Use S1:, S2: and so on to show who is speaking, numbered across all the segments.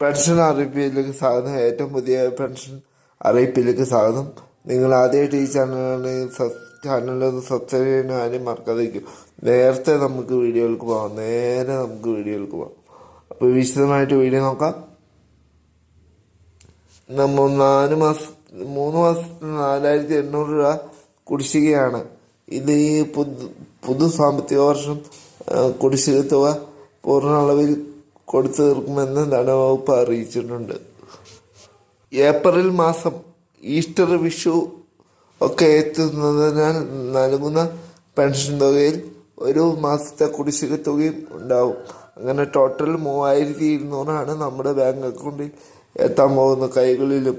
S1: Pension അറിയിപ്പിലേക്ക് സ്വാഗതം ഏറ്റവും പുതിയ പെൻഷൻ അറിയിപ്പിലേക്ക് സ്വാഗതം നിങ്ങൾ ആദ്യമായിട്ട് ഈ ചാനലിൽ ചാനലിൽ സബ്സ്ക്രൈബ് ചെയ്യുന്ന ആരും മറക്കാതിരിക്കും. നേരത്തെ നമുക്ക് വീഡിയോകൾക്ക് പോകാം. നേരെ നമുക്ക് വീഡിയോകൾക്ക് പോകാം. അപ്പോൾ വിശദമായിട്ട് വീഡിയോ നോക്കാം. നമ്മൾ നാല് മാസം മൂന്ന് മാസത്തിന് നാലായിരത്തി എണ്ണൂറ് രൂപ കുടിശ്ശികയാണ്. ഇത് ഈ പുതു പുതു സാമ്പത്തിക വർഷം കുടിശ്ശിക തുക പൂർണ അളവിൽ കൊടുത്തു തീർക്കുമെന്ന് ധനവകുപ്പ് അറിയിച്ചിട്ടുണ്ട്. ഏപ്രിൽ മാസം ഈസ്റ്റർ വിഷു ഒക്കെ എത്തുന്നതിനാൽ നൽകുന്ന പെൻഷൻ തുകയിൽ ഒരു മാസത്തെ കുടിശ്ശിക തുകയും ഉണ്ടാവും. അങ്ങനെ ടോട്ടൽ മൂവായിരത്തി ഇരുന്നൂറാണ് നമ്മുടെ ബാങ്ക് അക്കൗണ്ടിൽ എത്താൻ പോകുന്ന കൈകളിലും.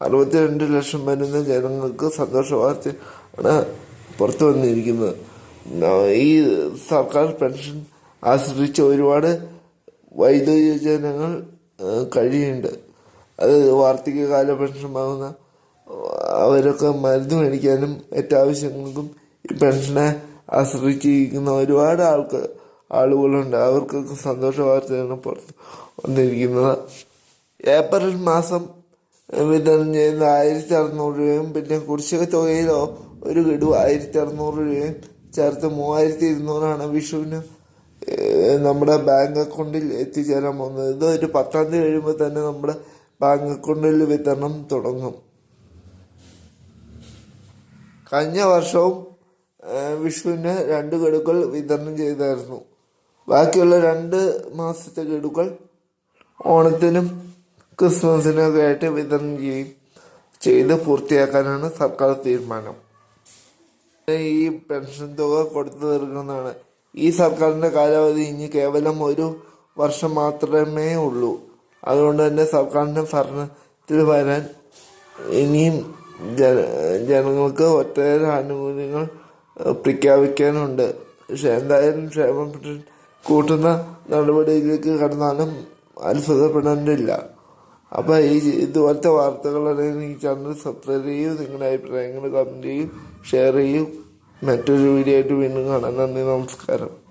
S1: അറുപത്തിരണ്ട് ലക്ഷം വരുന്ന ജനങ്ങൾക്ക് സന്തോഷവാർത്ത വാർത്തയാണ് പുറത്തു വന്നിരിക്കുന്നത് ഈ സർക്കാർ പെൻഷൻ ആശ്രയിച്ച് ഒരുപാട് വൈദ്യുതജനങ്ങൾ കഴിയുന്നുണ്ട്. അത് വാർദ്ധക്യകാല പെൻഷൻ വാങ്ങുന്ന അവരൊക്കെ മരുന്ന് മേടിക്കാനും മറ്റാവശ്യങ്ങൾക്കും ഈ പെൻഷനെ ആശ്രയിച്ചിരിക്കുന്ന ഒരുപാട് ആൾക്ക് ആളുകളുണ്ട്. അവർക്കൊക്കെ സന്തോഷ വാർത്തയാണ് പുറത്ത് വന്നിരിക്കുന്നത്. ഏപ്രിൽ മാസം വിതരണം ചെയ്യുന്ന ആയിരത്തി അറുന്നൂറ് രൂപയും പിന്നെ കുടിശ്ശിക തുകയിലോ ഒരു ഗഡു ആയിരത്തി അറുന്നൂറ് രൂപയും ചേർത്ത് മൂവായിരത്തി ഇരുന്നൂറാണ് വിഷുവിന് നമ്മുടെ ബാങ്ക് അക്കൗണ്ടിൽ എത്തിച്ചേരാൻ പോകുന്നത്. ഇത് ഒരു പത്താം തീയതി കഴിയുമ്പോൾ തന്നെ നമ്മുടെ ബാങ്ക് അക്കൗണ്ടിൽ വിതരണം തുടങ്ങും. കഴിഞ്ഞ വർഷവും വിഷുവിന് രണ്ട് ഗഡുക്കൾ വിതരണം ചെയ്തായിരുന്നു. ബാക്കിയുള്ള രണ്ട് മാസത്തെ ഗഡുക്കൾ ഓണത്തിനും ക്രിസ്മസിനും ഒക്കെ ആയിട്ട് വിതരണം ചെയ്യും. ചെയ്ത് പൂർത്തിയാക്കാനാണ് സർക്കാർ തീരുമാനം. ഈ പെൻഷൻ തുക കൊടുത്തു തീർക്കുന്നതാണ്. ഈ സർക്കാരിന്റെ കാലാവധി ഇനി കേവലം ഒരു വർഷം മാത്രമേ ഉള്ളൂ. അതുകൊണ്ട് തന്നെ സർക്കാരിന്റെ ഭരണത്തിൽ വരാൻ ഇനിയും ജന ജനങ്ങൾക്ക് ഒട്ടേറെ ആനുകൂല്യങ്ങൾ പ്രഖ്യാപിക്കാനുണ്ട്. പക്ഷെ എന്തായാലും ക്ഷേമ കൂട്ടുന്ന നടപടിയിലേക്ക് കടന്നാലും അത്ഭുതപ്പെടേണ്ടില്ല. അപ്പോൾ ഈ ഇതുപോലത്തെ വാർത്തകൾ ഈ ചാനൽ സബ്സ്ക്രൈബ് ചെയ്യൂ നിങ്ങളുടെ അഭിപ്രായങ്ങൾ കമന്റ് ചെയ്യൂ ഷെയർ ചെയ്യൂ. മറ്റൊരു വീഡിയോ ആയിട്ട് വീണ്ടും കാണാം. നന്ദി നമസ്കാരം.